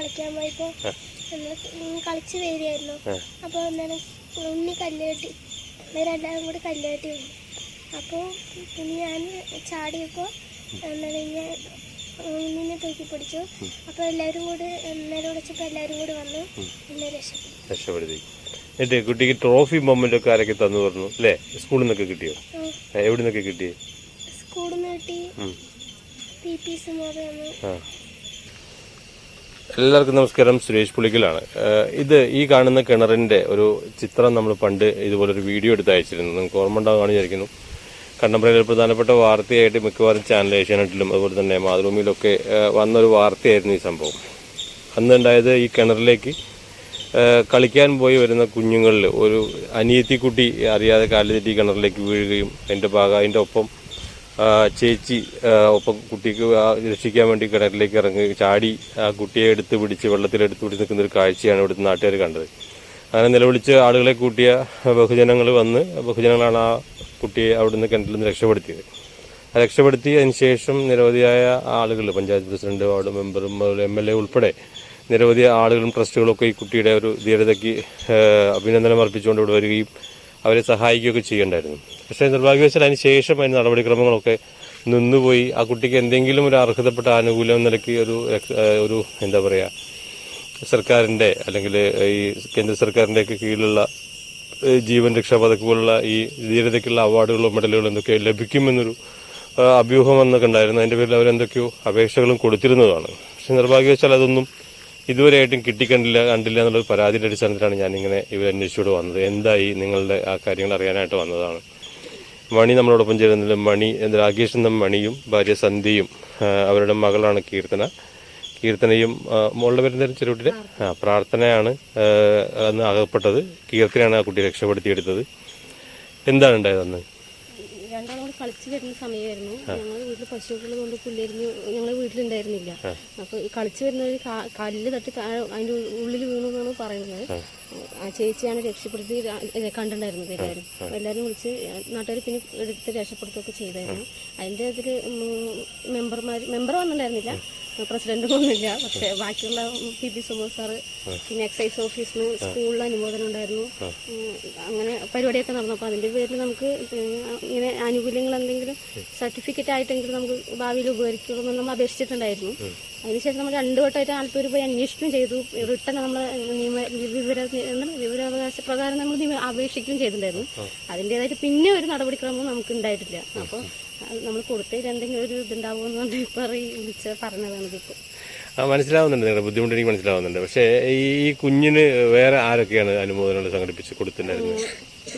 കളിക്കാൻ പോയപ്പോ കളിച്ചു വരികയായിരുന്നു. അപ്പോൾ എന്താണ് ഉണ്ണി കല്ലുകെട്ടി അവരെല്ലാവരും കൂടി കല്ലുകെട്ടി വന്നു. അപ്പോൾ പിന്നെ ഞാൻ ചാടിയപ്പോൾ എന്താണ് ഞാൻ ഉണ്ണിനെ തൂക്കി പിടിച്ചു. അപ്പോൾ എല്ലാവരും കൂടി എന്നെ വിളിച്ചപ്പോൾ എല്ലാവരും കൂടി വന്നു. എന്നെ രക്ഷപ്പെടുത്തി. എന്നിട്ട് കുട്ടിക്ക് ട്രോഫി മൊമെന്റ് ഒക്കെ ആരൊക്കെ തന്നു പറഞ്ഞു അല്ലേ? സ്കൂളിൽ നിന്നൊക്കെ കിട്ടിയോ. എവിടെ നിന്നൊക്കെ കിട്ടിയേ? സ്കൂളിൽ നിന്ന് കിട്ടി. പി പി ആ. എല്ലാവർക്കും നമസ്കാരം. സുരേഷ് പുളിക്കലാണ്. ഇത് ഈ കാണുന്ന കിണറിന്റെ ഒരു ചിത്രം നമ്മൾ പണ്ട് ഇതുപോലെ ഒരു വീഡിയോ എടുത്ത് അയച്ചിരുന്നു. നിങ്ങൾക്ക് ഓർമ്മ ഉണ്ടാകുകയാണ് വിചാരിക്കുന്നു. കണ്ടംപററിയിൽ പ്രധാനപ്പെട്ട വാർത്തയായിട്ട് മിക്കവാറും ചാനൽ ഏഷ്യാനെറ്റിലും അതുപോലെ തന്നെ മാതൃഭൂമിയിലൊക്കെ വന്നൊരു വാർത്തയായിരുന്നു ഈ സംഭവം. അന്ന് ഉണ്ടായത് ഈ കിണറിലേക്ക് കളിക്കാൻ പോയി വരുന്ന കുഞ്ഞുങ്ങളിൽ ഒരു അനിയത്തിക്കുട്ടി അറിയാതെ കാലിതെറ്റി കിണറിലേക്ക് വീഴുകയും അതിന്റെ ഭാഗം അതിന്റെ ഒപ്പം ചേച്ചി ഒപ്പം കുട്ടിക്ക് രക്ഷിക്കാൻ വേണ്ടി കിണറിലേക്ക് ഇറങ്ങി ചാടി ആ കുട്ടിയെ എടുത്ത് പിടിച്ച് വെള്ളത്തിലെടുത്ത് പിടിച്ച് നിൽക്കുന്ന ഒരു കാഴ്ചയാണ് ഇവിടുത്തെ നാട്ടുകാർ കണ്ടത്. അങ്ങനെ നിലവിളിച്ച് ആളുകളെ കൂട്ടിയ ബഹുജനങ്ങൾ വന്ന് ബഹുജനങ്ങളാണ് ആ കുട്ടിയെ അവിടുന്ന് കിണറ്റിൽ നിന്ന് രക്ഷപ്പെടുത്തിയത്. രക്ഷപ്പെടുത്തിയതിന് ശേഷം നിരവധിയായ ആളുകൾ പഞ്ചായത്ത് പ്രസിഡന്റ് വാർഡ് മെമ്പറും എം എൽ എ ഉൾപ്പെടെ നിരവധി ആളുകളും ട്രസ്റ്റുകളും ഒക്കെ ഈ കുട്ടിയുടെ ഒരു ധീരതയ്ക്ക് അഭിനന്ദനം അർപ്പിച്ചുകൊണ്ട് ഇവിടെ വരികയും അവരെ സഹായിക്കുകയൊക്കെ ചെയ്യേണ്ടായിരുന്നു. പക്ഷേ നിർഭാഗ്യവശാൽ അതിന് ശേഷം അതിന് നടപടിക്രമങ്ങളൊക്കെ നിന്നുപോയി. ആ കുട്ടിക്ക് എന്തെങ്കിലും ഒരു അർഹതപ്പെട്ട ആനുകൂല്യം നിലയ്ക്ക് ഒരു ഒരു എന്താ പറയുക സർക്കാരിന്റെ അല്ലെങ്കിൽ ഈ കേന്ദ്ര സർക്കാരിന്റെ ഒക്കെ കീഴിലുള്ള ജീവൻ രക്ഷാ പതക്ക് പോലുള്ള ഈ ധീരതയ്ക്കുള്ള അവാർഡുകളോ മെഡലുകളോ എന്തൊക്കെ ലഭിക്കുമെന്നൊരു അഭ്യൂഹം എന്നൊക്കെ ഉണ്ടായിരുന്നു. അതിന്റെ പേരിൽ അവരെന്തൊക്കെയോ അപേക്ഷകളും കൊടുത്തിരുന്നതാണ്. പക്ഷെ നിർഭാഗ്യവശാൽ അതൊന്നും ഇതുവരെയായിട്ടും കിട്ടിക്കണ്ടില്ല കണ്ടില്ല എന്നുള്ള പരാതിയുടെ അടിസ്ഥാനത്തിലാണ് ഞാനിങ്ങനെ ഇവർ അന്വേഷിച്ചുകൊണ്ട് വന്നത്. എന്തായി നിങ്ങളുടെ ആ കാര്യങ്ങൾ അറിയാനായിട്ട് വന്നതാണ്? മണി നമ്മളോടൊപ്പം ചേരുന്നില്ല മണി രാകേഷ് എന്ന മണിയും ഭാര്യ സന്ധ്യയും അവരുടെ മകളാണ് കീർത്തന. കീർത്തനയും മോളുടെ പേരെന്തായാലും ചെറുകുട്ടിയുടെ ആ പ്രാർത്ഥനയാണ് അന്ന് അകപ്പെട്ടത്. കീർത്തനയാണ് ആ കുട്ടിയെ രക്ഷപ്പെടുത്തിയെടുത്തത്. എന്താണ് ഉണ്ടായത് കളിച്ചു വരുന്ന സമയമായിരുന്നു. ഞങ്ങൾ വീട്ടിൽ പശുക്കൾ കൊണ്ട് പുല്ലിരിഞ്ഞ് ഞങ്ങൾ വീട്ടിലുണ്ടായിരുന്നില്ല. അപ്പൊ ഈ കളിച്ചു വരുന്ന ഒരു കല്ല് തട്ടി അതിന്റെ ഉള്ളിൽ വീണു എന്നാണ് പറയുന്നത്. ആ. ചേച്ചിയാണ് രക്ഷപ്പെടുത്തി കണ്ടിട്ടുണ്ടായിരുന്നത് എല്ലാവരും എല്ലാവരും വിളിച്ച് നാട്ടുകാർ പിന്നെ എടുത്ത് രക്ഷപ്പെടുത്തുകയൊക്കെ ചെയ്തായിരുന്നു. അതിന്റെ അതിൽ മെമ്പർമാർ മെമ്പർ വന്നിട്ടുണ്ടായിരുന്നില്ല. പ്രസിഡന്റ് ഒന്നുമില്ല പക്ഷെ ബാക്കിയുള്ള പി പി സുമോദ് സാറ് പിന്നെ എക്സൈസ് ഓഫീസിന് സ്കൂളിൽ അനുമോദനം ഉണ്ടായിരുന്നു. അങ്ങനെ പരിപാടിയൊക്കെ നടന്നപ്പോൾ അതിന്റെ പേരിൽ നമുക്ക് ഇങ്ങനെ ആനുകൂല്യങ്ങൾ എന്തെങ്കിലും സർട്ടിഫിക്കറ്റ് ആയിട്ടെങ്കിലും നമുക്ക് ഭാവിയിൽ ഉപകരിക്കുമെന്ന് നമ്മൾ അപേക്ഷിച്ചിട്ടുണ്ടായിരുന്നു. അതിനുശേഷം നമ്മൾ രണ്ടു വട്ടമായിട്ട് നാൽപ്പത് രൂപ അന്വേഷിക്കുകയും ചെയ്തു. റിട്ടേൺ നമ്മൾ നിയമ വിവര വിവരാവകാശ പ്രകാരം നമ്മൾ അപേക്ഷിക്കുകയും ചെയ്തിട്ടുണ്ടായിരുന്നു. അതിന്റെതായിട്ട് പിന്നെ ഒരു നടപടിക്രമം നമുക്ക് ഉണ്ടായിട്ടില്ല അപ്പോൾ നമ്മൾ കൊടുത്തതിൽ എന്തെങ്കിലും ഒരു ഇതുണ്ടാവുമെന്നുകൊണ്ട് ഇപ്പോൾ വിളിച്ച് പറഞ്ഞതാണ് ഇതിപ്പോൾ. ആ മനസ്സിലാവുന്നുണ്ട് നിങ്ങളുടെ ബുദ്ധിമുട്ട് എനിക്ക് മനസ്സിലാവുന്നുണ്ട്. പക്ഷേ ഈ കുഞ്ഞിന് വേറെ ആരൊക്കെയാണ് അനുമോദനങ്ങൾ സംഘടിപ്പിച്ച് കൊടുത്തിട്ടുണ്ടായിരുന്നത്?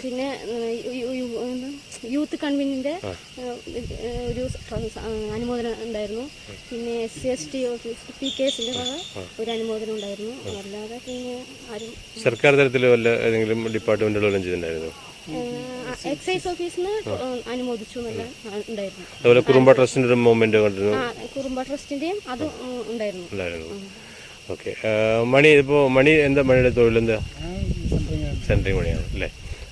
പിന്നെ യൂത്ത് കൺവീനിന്റെ ഒരു അനുമോദനം ഉണ്ടായിരുന്നു. പിന്നെ S C S T office P K എസിന്റെ വക ഒരു അനുമോദനം ഉണ്ടായിരുന്നു. അല്ലാതെ പിന്നെ ആരും സർക്കാർ തലത്തിൽ വല്ല ഏതെങ്കിലും ഡിപ്പാർട്ട്മെന്റുകൾ വല്ലതും ചെയ്തിട്ടുണ്ടായിരുന്നു? എക്സൈസ് ഓഫീസിൽ നിന്ന് അനുമോദിച്ചു ഉണ്ടായിരുന്നു. അതുപോലെ കുറുമ്പ ട്രസ്റ്റിന്റെ ഒരു മൂവ്മെന്റ് കണ്ടിരുന്നു. ആ കുറുമ്പ ട്രസ്റ്റിന്റെയും അത് ഉണ്ടായിരുന്നു. ഉണ്ടായിരുന്നു. ഓക്കെ. മണി ഇപ്പോ മണി എന്താ മണിയുടെ തൊഴിൽ എന്താ സെൻട്രിങ് മണിയാണ് അല്ലേ?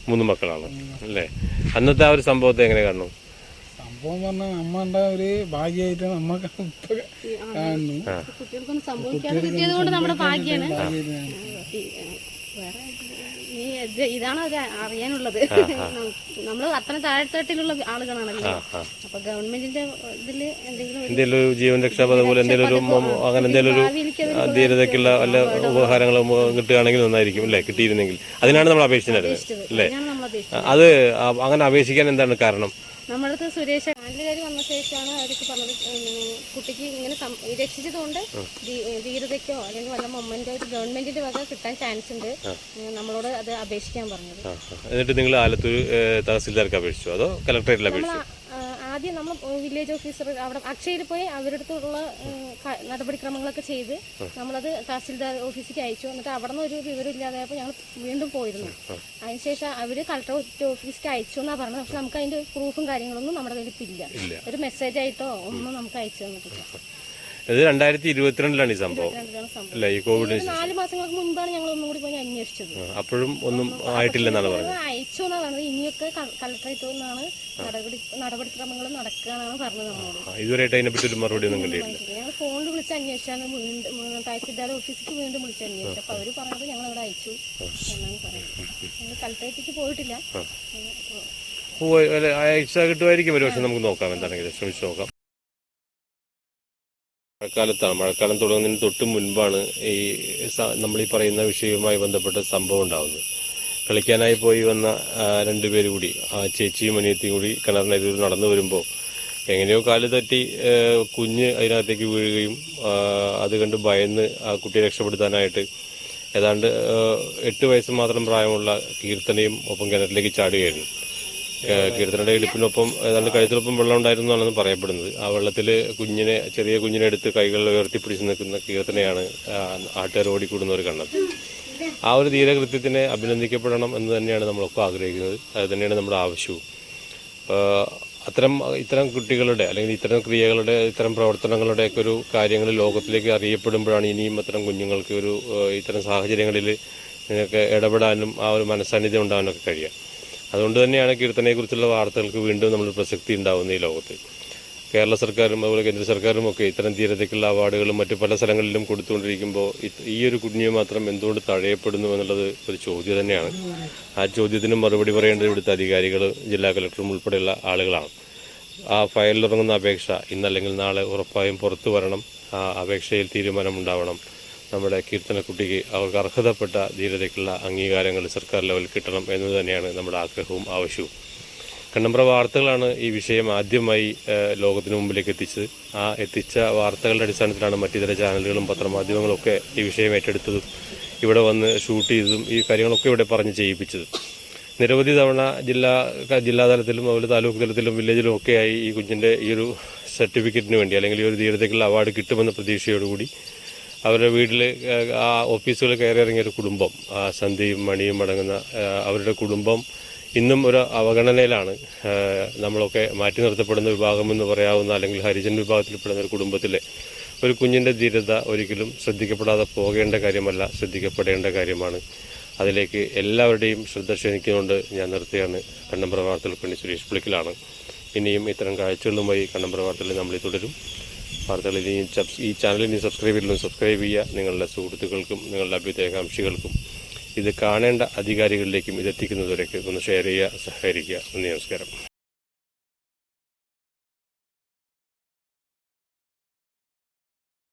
മൂന്ന് മക്കളാണ്. അല്ലേ? അന്നത്തെ ആ ഒരു സംഭവത്തെ എങ്ങനെ കാണുന്നു? സംഭവം പറഞ്ഞാൽ നമ്മളുടെ ഒരു ഭാഗ്യമായിട്ട് നമ്മക്ക് കാണുന്നു. കുട്ടികൾക്കൊന്നും സംഭവിക്കാതെ കിട്ടിയത് കൊണ്ട് നമ്മുടെ ഭാഗ്യാണ്. ഈ, ഏഹ്, വേറെ ഈ ഇത് ഇതാണ് അത് അറിയാനുള്ളത്. നമ്മൾ അത്ര താഴ്ത്തട്ടിലുള്ള ആളുകളാണല്ലോ. അപ്പൊ ഗവൺമെന്റിന്റെ ഇതിൽ എന്തെങ്കിലും ഒരു എന്തെങ്കിലും ഒരു ജീവൻ രക്ഷാ പദ്ധതി പോലെ എന്തെങ്കിലും ഒരു അങ്ങനെ എന്തെങ്കിലും ഒരു ധീരതയ്ക്കുള്ള വല്ല ഉപഹാരങ്ങളും കിട്ടുകയാണെങ്കിൽ നന്നായിരിക്കും അല്ലേ? കിട്ടിയിരുന്നെങ്കിൽ. അതിനാണ് നമ്മൾ അപേക്ഷിച്ചത്. അല്ലേ? അത് അങ്ങനെ അപേക്ഷിക്കാൻ എന്താണ് കാരണം? നമ്മുടെ അടുത്ത് സുരേഷ് നാലുകാർ വന്ന ശേഷമാണ് അവർക്ക് പറഞ്ഞത് കുട്ടിക്ക് ഇങ്ങനെ രക്ഷിച്ചതുകൊണ്ട് ധീരതയ്ക്കോ അല്ലെങ്കിൽ വല്ല മൊമെന്റോ ഒരു ഗവൺമെന്റിന്റെ വക കിട്ടാൻ ചാൻസ് ഉണ്ട്. നമ്മളോട് അത് അപേക്ഷിക്കാൻ പറഞ്ഞത്. എന്നിട്ട് നിങ്ങൾ ആലത്തൂർ തഹസിൽദാർക്ക് അപേക്ഷിച്ചോ? അതോ കലക്ടറേറ്റിൽ അപേക്ഷിച്ചു? അപേക്ഷിച്ചോ ആദ്യം നമ്മൾ വില്ലേജ് ഓഫീസർ അവിടെ അക്ഷയിൽ പോയി അവരുടെ അടുത്തുള്ള ഉം, ക- നടപടിക്രമങ്ങളൊക്കെ ചെയ്ത് നമ്മളത് തഹസിൽദാർ ഓഫീസിലേക്ക് അയച്ചു. എന്നിട്ട് അവിടെ നിന്ന് ഒരു വിവരം ഇല്ലാതായപ്പോൾ ഞങ്ങൾ വീണ്ടും പോയിരുന്നു. അതിനുശേഷം അവർ കളക്ടർ ഓഫീസിലേക്ക് അയച്ചു എന്നാണ് പറഞ്ഞത്. പക്ഷെ നമുക്ക് അതിന്റെ പ്രൂഫും കാര്യങ്ങളൊന്നും നമ്മുടെ കയ്യിൽ ഇല്ല. ഒരു മെസ്സേജായിട്ടോ ഒന്നും നമുക്ക് അയച്ചു തന്നിട്ടില്ല. ഇത് രണ്ടായിരത്തി ഇരുപത്തിരണ്ടിലാണ് ഈ സംഭവം. അല്ല ഈ കോവിഡ് നാല് മാസങ്ങൾക്ക് മുൻപാണ് ഞങ്ങൾ ഒന്നും കൂടി പോയി അന്വേഷിച്ചത്. അപ്പോഴും ഒന്നും ആയിട്ടില്ലെന്നാണ് പറഞ്ഞത്. അയച്ചു എന്നാണ്. പറഞ്ഞത് ഇനിയൊക്കെ കളക്ടറേറ്റ് നിന്നാണ് നടപടി നടപടിക്രമങ്ങൾ നടക്കുകയെന്നാണ് പറഞ്ഞത് നമ്മളോട് ഇതുവരെയായിട്ട് അതിനെപ്പറ്റി ഒരു മറുപടി ഒന്നും കിട്ടിയിട്ടില്ല. ഞങ്ങൾ ഫോണിൽ വിളിച്ച് അന്വേഷിച്ചാണ്. വീണ്ടും തഹസിൽദാർ ഓഫീസിലേക്ക് വീണ്ടും വിളിച്ച് അന്വേഷിച്ചു. അപ്പൊ അവർ പറഞ്ഞത് ഞങ്ങൾ ഇവിടെ അയച്ചു എന്നാണ് പറയുന്നത്. ഞങ്ങൾ കളക്ടറേറ്റിലേക്ക് പോയിട്ടില്ല. പോയി അല്ല, അയച്ച കിട്ടുമായിരിക്കും ഒരു പക്ഷെ നമുക്ക് നോക്കാം. എന്താണെങ്കിലും ശ്രമിച്ചു നോക്കാം. മഴക്കാലത്താണ്. മഴക്കാലം തുടങ്ങുന്നതിന് തൊട്ട് മുൻപാണ് ഈ നമ്മൾ ഈ പറയുന്ന വിഷയവുമായി ബന്ധപ്പെട്ട സംഭവം ഉണ്ടാകുന്നത് കളിക്കാനായി പോയി വന്ന രണ്ടുപേർ കൂടി ആ ചേച്ചിയും അനിയത്തിയും കൂടി കിണറിനെതിരെ നടന്നു വരുമ്പോൾ എങ്ങനെയോ കാൽ തട്ടി കുഞ്ഞ് അതിനകത്തേക്ക് വീഴുകയും അത് കണ്ട് ഭയന്ന് ആ കുട്ടിയെ രക്ഷപ്പെടുത്താനായിട്ട് ഏതാണ്ട് എട്ട് വയസ്സ് മാത്രം പ്രായമുള്ള കീർത്തനയും ഒപ്പം കിണറ്റിലേക്ക് ചാടുകയായിരുന്നു. കീർത്തനയുടെ ഇടുപ്പിനൊപ്പം ഏതാണ്ട് കഴുത്തിനൊപ്പം വെള്ളം ഉണ്ടായിരുന്നു എന്നാണ് പറയപ്പെടുന്നത്. ആ വെള്ളത്തിൽ കുഞ്ഞിനെ ചെറിയ കുഞ്ഞിനെ എടുത്ത് കൈകളിൽ ഉയർത്തിപ്പിടിച്ച് നിൽക്കുന്ന കീർത്തനയാണ് ആട്ടുകാർ ഒരു കണ്ടത് ആ ഒരു ധീരകൃത്യത്തിനെ അഭിനന്ദിക്കപ്പെടണം എന്ന് തന്നെയാണ് നമ്മളൊക്കെ ആഗ്രഹിക്കുന്നത്. അത് തന്നെയാണ് നമ്മുടെ ആവശ്യവും. അത്തരം ഇത്തരം കുട്ടികളുടെ അല്ലെങ്കിൽ ഇത്തരം ക്രിയകളുടെ ഇത്തരം പ്രവർത്തനങ്ങളുടെയൊക്കെ ഒരു കാര്യങ്ങൾ ലോകത്തിലേക്ക് അറിയപ്പെടുമ്പോഴാണ് ഇനിയും അത്തരം കുഞ്ഞുങ്ങൾക്ക് ഒരു ഇത്തരം സാഹചര്യങ്ങളിൽ നിങ്ങൾക്ക് ഇടപെടാനും ആ ഒരു മനസ്സാന്നിധ്യം ഉണ്ടാകാനൊക്കെ കഴിയുക. അതുകൊണ്ട് തന്നെയാണ് കീർത്തനയെക്കുറിച്ചുള്ള വാർത്തകൾക്ക് വീണ്ടും നമ്മൾ പ്രസക്തി ഉണ്ടാവുന്നത് ഈ ലോകത്ത്. കേരള സർക്കാരും അതുപോലെ കേന്ദ്ര സർക്കാരും ഒക്കെ ഇത്തരം ധീരതയ്ക്കുള്ള അവാർഡുകളും മറ്റു പല സ്ഥലങ്ങളിലും കൊടുത്തുകൊണ്ടിരിക്കുമ്പോൾ ഈ ഒരു കുഞ്ഞിയെ മാത്രം എന്തുകൊണ്ട് തഴയപ്പെടുന്നു എന്നുള്ളത് ഒരു ചോദ്യം തന്നെയാണ്. ആ ചോദ്യത്തിന് മറുപടി പറയേണ്ടത് ഇവിടുത്തെ അധികാരികൾ ജില്ലാ കലക്ടറും ഉൾപ്പെടെയുള്ള ആളുകളാണ്. ആ ഫയലിലിറങ്ങുന്ന അപേക്ഷ ഇന്നല്ലെങ്കിൽ നാളെ ഉറപ്പായും പുറത്തു വരണം. ആ അപേക്ഷയിൽ തീരുമാനമുണ്ടാവണം. നമ്മുടെ കീർത്തനക്കുട്ടിക്ക് അവർക്ക് അർഹതപ്പെട്ട ധീരതയ്ക്കുള്ള അംഗീകാരങ്ങൾ സർക്കാർ ലെവൽ കിട്ടണം എന്ന് തന്നെയാണ് നമ്മുടെ ആഗ്രഹവും ആവശ്യവും. കണ്ണമ്പ്ര വാർത്തകളാണ് ഈ വിഷയം ആദ്യമായി ലോകത്തിന് മുമ്പിലേക്ക് എത്തിച്ചത്. ആ എത്തിച്ച വാർത്തകളുടെ അടിസ്ഥാനത്തിലാണ് മറ്റു ചില ചാനലുകളും പത്രമാധ്യമങ്ങളും ഒക്കെ ഈ വിഷയം ഏറ്റെടുത്തതും ഇവിടെ വന്ന് ഷൂട്ട് ചെയ്തതും ഈ കാര്യങ്ങളൊക്കെ ഇവിടെ പറഞ്ഞ് ചെയ്യിപ്പിച്ചത്. നിരവധി തവണ ജില്ലാ ജില്ലാതലത്തിലും അതുപോലെ താലൂക്ക് തലത്തിലും വില്ലേജിലും ഒക്കെയായി ഈ കുഞ്ഞിന്റെ ഈ ഒരു സർട്ടിഫിക്കറ്റിന് വേണ്ടി അല്ലെങ്കിൽ ഈ ഒരു ധീരതയ്ക്കുള്ള അവാർഡ് കിട്ടുമെന്ന പ്രതീക്ഷയോടുകൂടി അവരുടെ വീട്ടിൽ ആ ഓഫീസുകളിൽ കയറി ഇറങ്ങിയ ഒരു കുടുംബം ആ സന്ധ്യയും മണിയും അടങ്ങുന്ന അവരുടെ കുടുംബം ഇന്നും ഒരു അവഗണനയിലാണ്. നമ്മളൊക്കെ മാറ്റി നിർത്തപ്പെടുന്ന വിഭാഗമെന്ന് പറയാവുന്ന അല്ലെങ്കിൽ ഹരിജൻ വിഭാഗത്തിൽപ്പെടുന്ന ഒരു കുടുംബത്തിലെ ഒരു കുഞ്ഞിന്റെ ധീരത ഒരിക്കലും ശ്രദ്ധിക്കപ്പെടാതെ പോകേണ്ട കാര്യമല്ല ശ്രദ്ധിക്കപ്പെടേണ്ട കാര്യമാണ്. അതിലേക്ക് എല്ലാവരുടെയും ശ്രദ്ധ ക്ഷണിക്കുന്നുണ്ട് ഞാൻ നിർത്തിയാണ് കണ്ണമ്പ്ര വാർത്തകൾ പണി സുരേഷ് പുളിക്കലാണ്. ഇനിയും ഇത്തരം കാഴ്ചകളുമായി കണ്ണമ്പ്ര വാർത്തകളിൽ നമ്മൾ തുടരും. വാർത്തകൾ സബ്സ് ഈ ചാനൽ ഇനി സബ്സ്ക്രൈബ് ചെയ്തില്ലെങ്കിൽ സബ്സ്ക്രൈബ് ചെയ്യുക നിങ്ങളുടെ സുഹൃത്തുക്കൾക്കും നിങ്ങളുടെ അഭ്യുദയകാംക്ഷികൾക്കും. ഇത് കാണേണ്ട അധികാരികളിലേക്കും ഇതെത്തിക്കുന്നതുവരേക്ക് ഒന്ന് ഷെയർ ചെയ്യുക സഹകരിക്കുക. നന്ദി നമസ്കാരം.